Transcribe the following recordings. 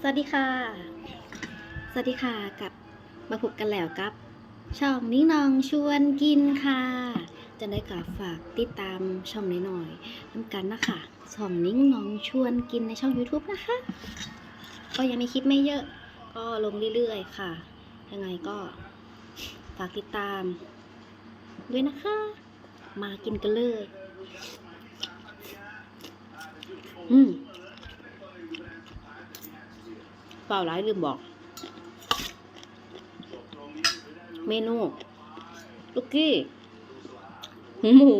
สวัสดีค่ะ สวัสดีค่ะกับมาพบกันแล้วกับ ช่องนิ้งนองชวนกินค่ะ จะได้กับฝากติดตามช่องน้หน่อยๆน้ำกันนะคะช่องนิ้งนองชวนกินในช่อง YouTube นะคะ ก็ยังมีคลิปไม่เยอะ ก็ลงเรื่อยๆค่ะ ยังไงก็ฝากติดตาม ด้วยนะคะ มากินกันเลย อืม เปล่าร้ายลืมบอก เมนู ลูกกี้หูหมู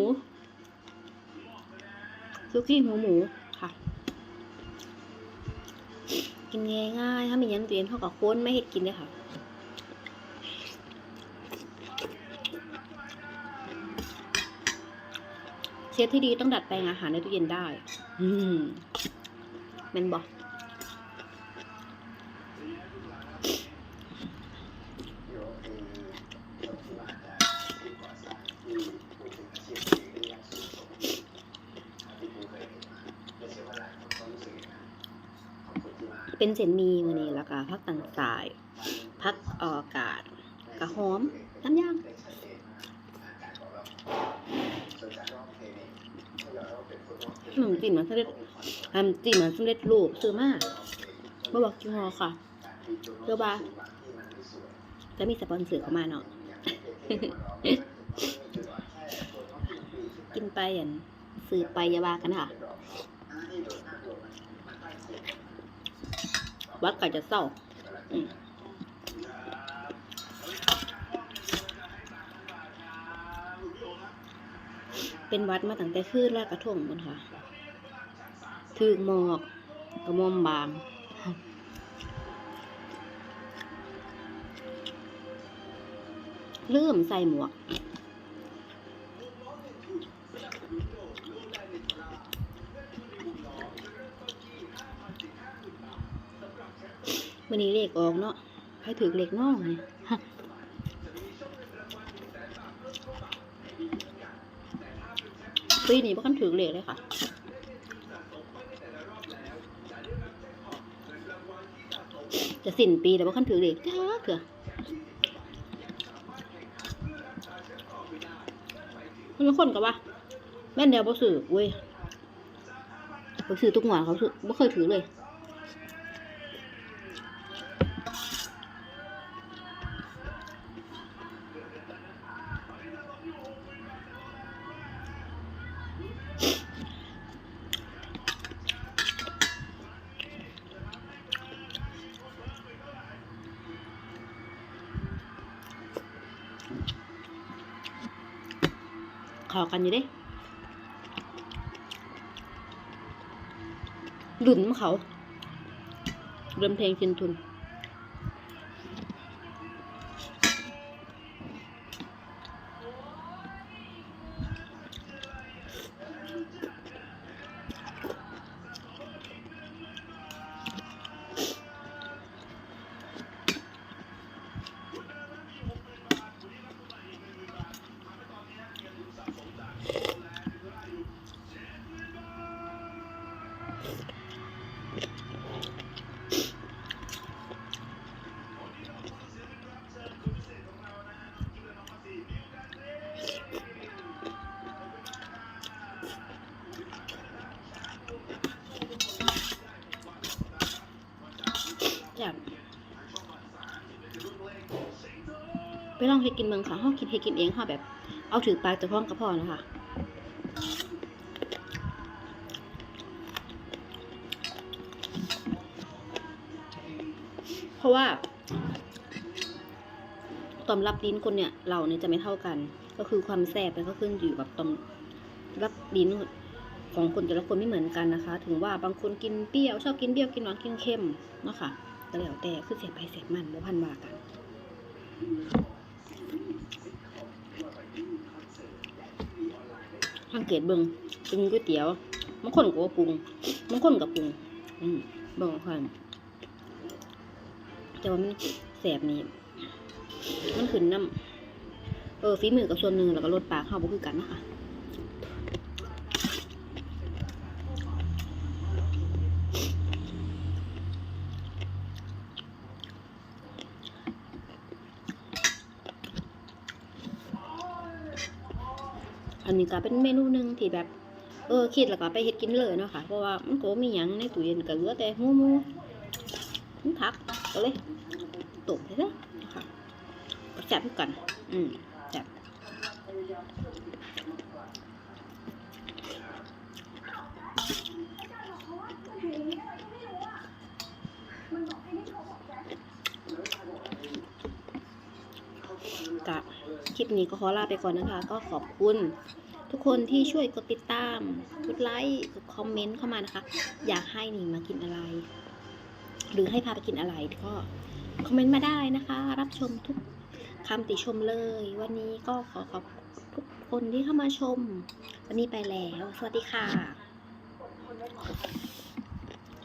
ลูกกี้หูหมูค่ะ กินง่ายๆถ้ามียันเตียนเท่ากับโค้นไม่เห็ดกินเลยค่ะเชฟที่ดีต้องดัดแปลงอาหารในตู้เย็นได้ อืมแมันบอก เป็นเส้นมีมือนี้แล้วก็พักต่างสายพักออกากาศกระหอมน้ำย่างขนมจีนมันสำเร็จขนมจีนมันสำเร็จรูปซื้อมาบ่บอกยี่ห้อค่ะเพื่อว่าจะมีสปอนเซอร์เข้ามาเนาะกินไปอะซื้อไปยาบากันค่ะ วัดก็จะเศร้าเป็นวัดมาตั้งแต่คืนแรกกระทงมันค่ะถือหมอกกระมอมบางลืมใส่หมวก วันนี้เลขออกเนาะให้ถือเลขนอกไงฮะปีนี้บ่คันถือเลขเลยค่ะจะสิ้นปีแต่บ่คันถือเลขจ้าเถื่อมันเป็นคนกับว่าแม่นเดียวบ่ซื้อเว้ยบ่ซื้อทุกหัวเขาซื้อบ่เคยถือเลย ขอกันอยู่เด้หลุนเขาเริ่มเพลงชินทุน จ้ะไปลองเฮ็ดกินเมืองค่ะห้องคิดเฮ็ดกินเองค่ะแบบ เอาถือปลาจะพ้องกระพาะนะคะเพราะว่าตอมรับลิ้นคนเนี่ยเราเนี่ยจะไม่เท่ากัน ก็คือความแซ่บมันก็ขึ้นอยู่กับตอมรับลิ้นของคนแต่ละคนไม่เหมือนกันนะคะ ถึงว่าบางคนกินเปรี้ยวชอบกินเปรี้ยวกินหวานกินเค็มเนาะค่ะ ก็แล้วแต่คือเสียไปเสียมันบ่พันว่ากันสังเกตเบิ่งปรุงก๋วยเตี๋ยวบางคนก็ว่าปรุงบางคนก็ปรุง อืมเบิ่งความแต่ว่ามันแสบนี่มันขึ้นน้ำเออฝีมือกับส่วนหนึ่งแล้วก็ลดปากเข้าบ่คือกันนะคะ อันนี้ก็เป็นเมนูหนึ่งที่แบบ เออคิดแล้วก็ไปเฮ็ดกินเลยเนาะค่ะ เพราะว่ามันก็มีหยังในตู้เย็นก็เหลือแต่หมูมูมันผักก็เลยตกเลยนะคะแซ่บกัน อืมแซ่บ คลิปนี้ก็ขอลาไปก่อนนะคะ ก็ขอบคุณ ทุกคนที่ช่วยกดติดตามกดไลค์กดคอมเมนต์เข้ามานะคะ อยากให้หนิงมากินอะไร หรือให้พาไปกินอะไรก็คอมเมนต์มาได้นะคะ รับชมทุกคำติชมเลย วันนี้ก็ขอขอบทุกคนที่เข้ามาชม วันนี้ไปแล้ว สวัสดีค่ะ